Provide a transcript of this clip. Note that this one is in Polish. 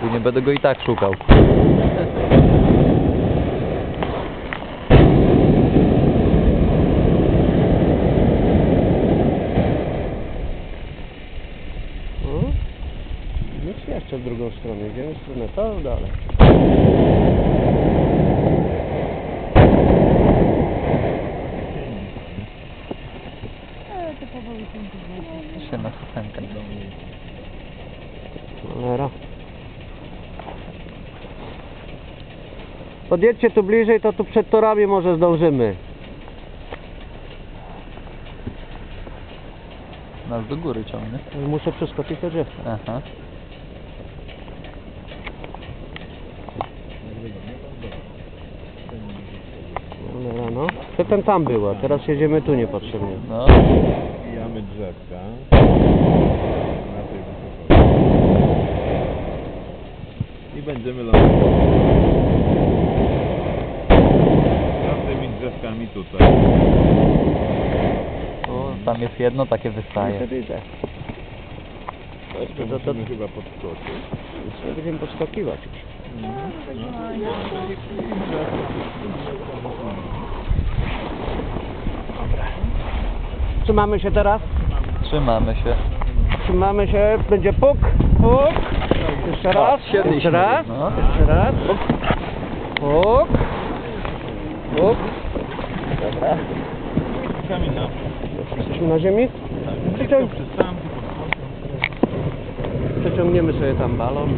Później będę go i tak szukał. No. Jeszcze w drugą stronę. Idziemy w stronę to dalej. Się na scenkę. Cholera. Podjedźcie tu bliżej, to tu przed torami może zdążymy. Nas do góry ciągnie. Muszę przeskoczyć to drzewko. Aha. Cholera, no. To ten tam była, teraz jedziemy tu niepotrzebnie. No. Wbijamy drzewka na tej wysokości i będziemy lądować tutaj. O, tam jest jedno takie wystaje. widzę. Jeszcze To- to- musimy chyba podskoczyć. Nie będziemy podskakiwać już. Trzymamy się teraz. Trzymamy się. Trzymamy się. Będzie puk, puk. Jeszcze raz. Jeszcze raz. no. Jeszcze raz. Puk. Puk. Puk. Dobra. Jesteśmy na ziemi. tak, Przeciąg- Przeciągniemy sobie tam balon.